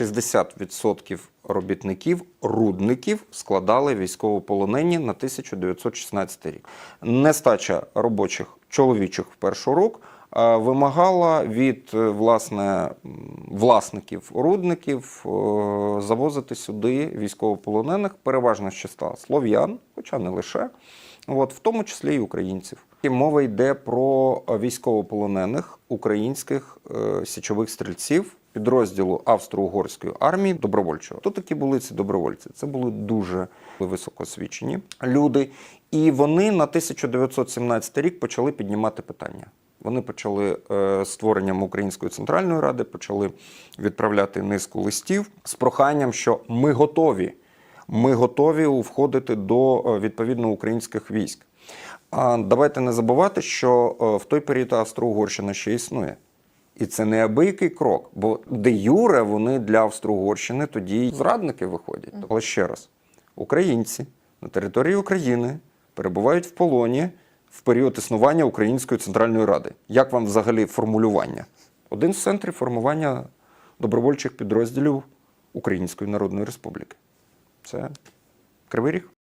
60% робітників, рудників складали військовополонені на 1916 рік. Нестача робочих чоловічих в першу рук е, вимагала від е, власне власників рудників е, завозити сюди військовополонених, переважно з числа слов'ян, хоча не лише, от, в тому числі і українців. І мова йде про військовополонених українських січових стрільців підрозділу Австро-Угорської армії добровольчого. Хто такі були ці добровольці? Це були дуже високоосвічені люди, і вони на 1917 рік почали піднімати питання. Вони почали е, створенням Української центральної ради, почали відправляти низку листів з проханням, що ми готові. Ми готові входити до е, відповідно українських військ. А давайте не забувати, що е, в той період Австро-Угорщина ще існує. І це неабиякий крок, бо де юре вони для Австро-Угорщини тоді зрадники виходять. Але ще раз, українці на території України перебувають в полоні в період існування Української центральної ради. Як вам взагалі формулювання? Один з центрів формування добровольчих підрозділів Української Народної Республіки. Це Кривий Ріг.